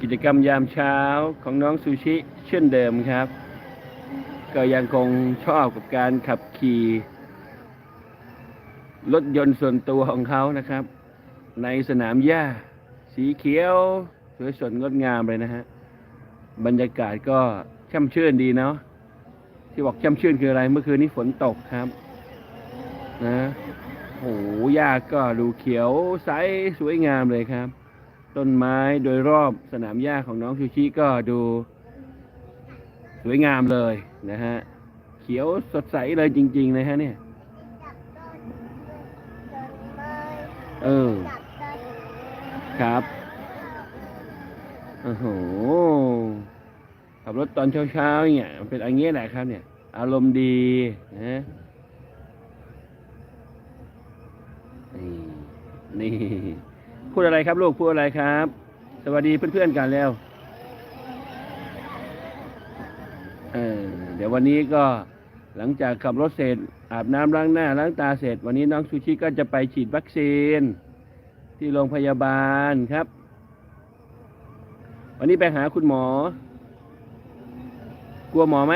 กิจกรรมยามเช้าของน้องซูชิเช่นเดิมครับ ก็ยังคงชอบกับการขับขี่รถยนต์ส่วนตัวของเขานะครับ ในสนามหญ้า สีเขียว สวยสดงดงามเลยนะฮะ บรรยากาศก็ช่ำชื่นดีเนาะที่บอกช่ำชื่นคืออะไรเมื่อคืนนี้ฝนตกครับ นะโอ้โหหญ้าก็ดูเขียวใสสวยงามเลยครับ ต้นไม้โดยรอบสนามหญ้าของน้องชูชิก็ดู สวยงามเลยนะฮะ เขียวสดใสเลยจริงๆนะฮะเนี่ย เออ ครับโอ้โหขับรถตอนเช้าๆเนี่ยมันเป็นอย่างเงี้ยแหละครับ เนี่ย อารมณ์ดีนะนี่นี่ พูดอะไรครับลูกพูดอะไรครับ สวัสดีเพื่อนๆกันแล้วเออเดี๋ยววันนี้ก็หลังจากขับรถเสร็จ อาบน้ำล้างหน้าล้างตาเสร็จ วันนี้น้องซูชิก็จะไปฉีดวัคซีน ที่โรงพยาบาลครับ วันนี้ไปหาคุณหมอ กลัวหมอไหม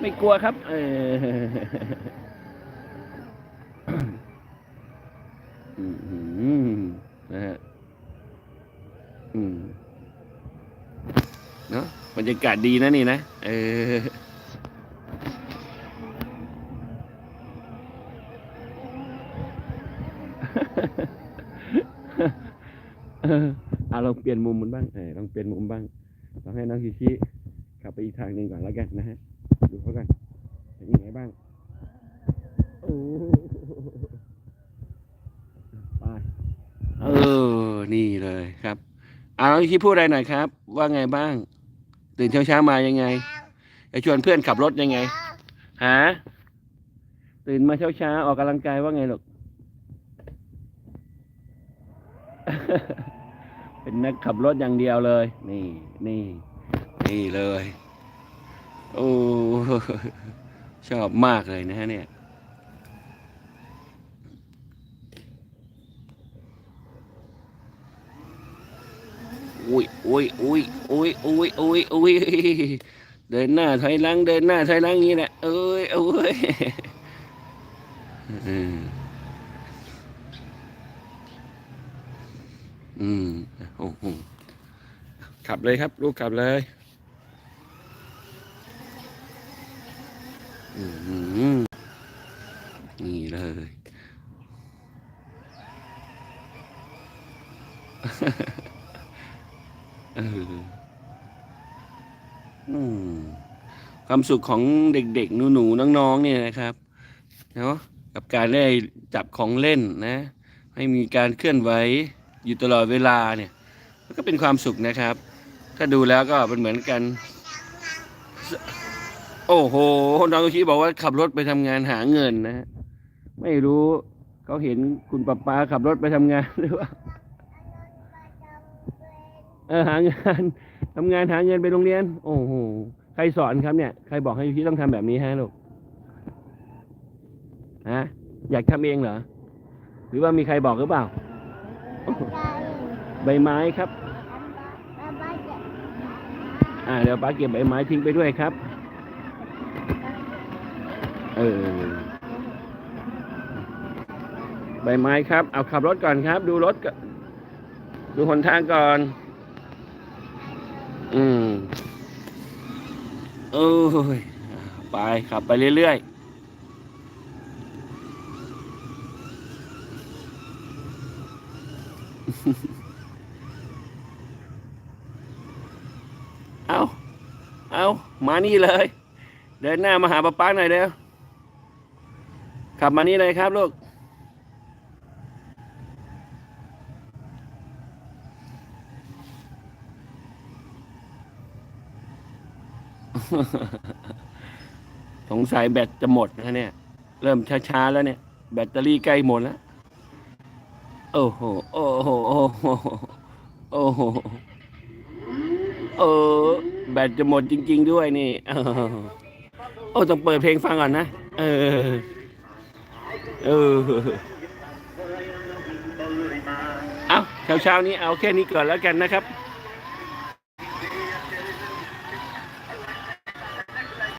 ไม่กลัวครับ เอออืม นะฮะอืมเนาะบรรยากาศดีนะนี่นะ เออเอาลองเปลี่ยนมุมมันบ้างเออลองเปลี่ยนมุมบ้างลองให้น้องชิชิขับไปอีกทางหนึ่งก่อนแล้วกันนะฮะ ดูเขากันเป็นยังไงบ้าง โอ้ไปเออ นี่ เลยครับเอาน้องชิชิพูดอะไรหน่อยครับ ว่าไงบ้าง ตื่นเช้าเช้ามายังไงจะชวนเพื่อนขับรถยังไงฮะตื่นมาเช้าเช้าๆออกกำลังกายว่าไงลูกเป็นนักขับรถอย่างเดียวเลย นี่ นี่ นี่เลย โอ้ชอบมากเลยนะฮะเนี่ย อุ้ยอุ้ยอุ้ยอุ้ยอุ้ยอุ้ยอุ้ยเดินหน้าถอยหลังเดินหน้าถอยหลังอย่างนี้แหละเอ้ยเอ้ยอืมอืมโอ้โหขับเลยครับ ลูกขับเลยอืมนี่เลย ความสุขของเด็กๆ หนูๆ น้องๆ เนี่ยนะครับ เนาะกับการได้จับของเล่นนะ ให้มีการเคลื่อนไหวอยู่ตลอดเวลาเนี่ยมันก็เป็นความสุขนะครับ ถ้าดูแล้วก็เป็นเหมือนกัน โอ้โห น้องโยชิบอกว่าขับรถไปทำงานหาเงินนะ ไม่รู้เขาเห็นคุณป้าป้าขับรถไปทำงานหรือว่า เออหางานทำงานหาเงินไปโรงเรียน โอ้โหใครสอนครับเนี่ยใครบอกให้พี่ต้องทำแบบนี้ฮะลูกฮะอยากทำเองเหรอหรือว่ามีใครบอกหรือเปล่า ใบไม้ครับ อ่าเดี๋ยวป้าเก็บใบไม้ทิ้งไปด้วยครับ เออใบไม้ครับ เอาขับรถก่อนครับ ดูรถก่อนดูหนทางก่อน อืมเอ้ย ไปขับไปเรื่อยๆเอาเอามานี่เลย เดินหน้ามาหาป้าป้าหน่อยเร็วขับมานี่เลยครับลูก สงสัยแบตจะหมดนะเนี่ย เริ่มช้าๆแล้วเนี่ย แบตเตอรี่ใกล้หมดแล้ว โอ้โห โอ้โห โอ้โห โอ้โห เออ แบตจะหมดจริง ๆ ด้วยนี่เออโอ้ต้องเปิดเพลงฟังก่อนนะ เออ เออ เอาเช้าๆนี้เอาแค่นี้ก่อนแล้วกันนะครับ